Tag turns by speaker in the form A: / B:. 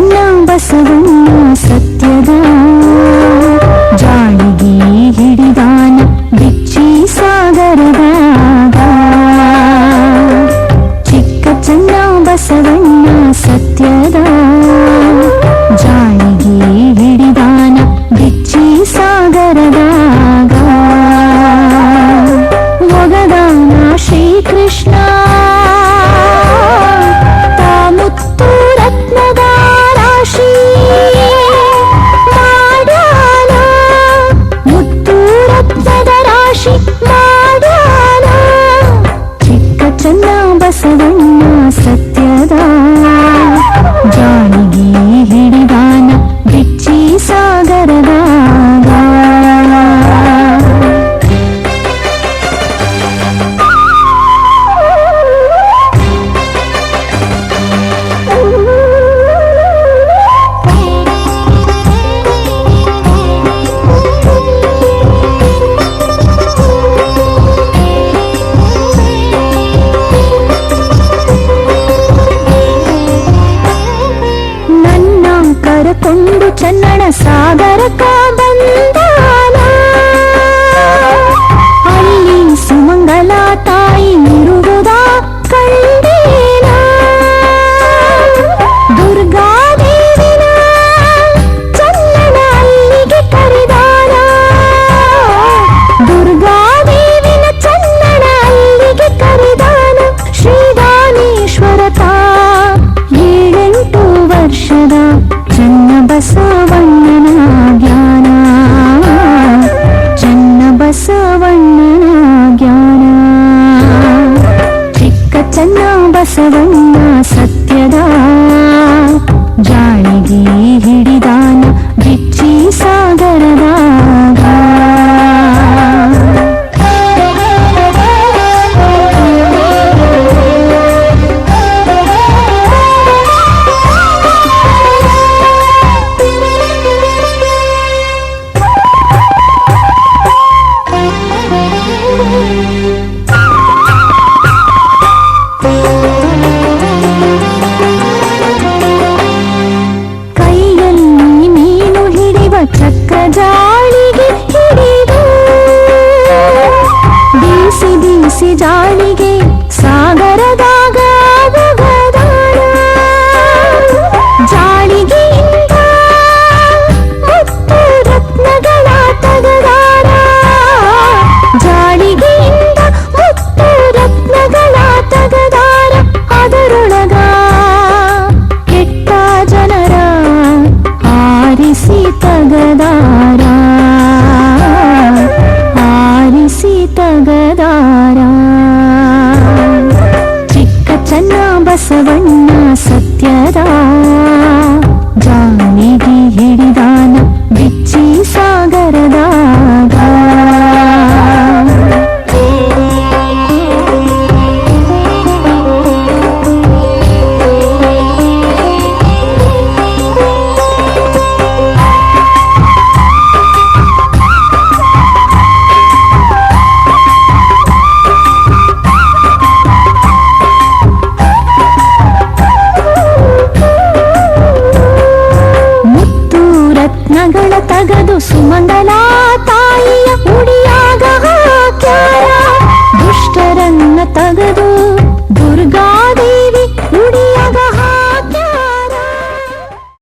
A: ಅಣ್ಣ ಬಸವಣ್ಣ ಸತ್ಯದ ಜಾಣಗಿ ಹಿಡಿದಾನ ಬಿಚ್ಚಿ ಸಾಗರದಾಗ ಚಿಕ್ಕ ಚನ್ನ ಬಸವಣ್ಣ ಸತ್ಯದ ಜಾಣಗಿ ಹಿಡಿದಾನ ಬಿಚ್ಚಿ ಸಾಗರದಾಗ ಒಗದಾನ ಶ್ರೀಕೃಷ್ಣ కొండు చల్లన సాగర కాబంద ಬಸವಣ್ಣ ಸತ್ಯದ ಆರಿಸಿ ಜಾಳಿಗೆ ಸಾಗರದಾಗ ಒಗದಾರ ಜಾಳಿಗೆಯಿಂದ ಮುತ್ತು ರತ್ನಗಳ ತಗದಾರ ಜಾಳಿಗೆಯಿಂದ ಮುತ್ತು ರತ್ನಗಳ ತಗದಾರ ಅದರೊಳಗ ಕೆಟ್ಟ ಜನರ ಆರಿಸಿ ತಗದಾರ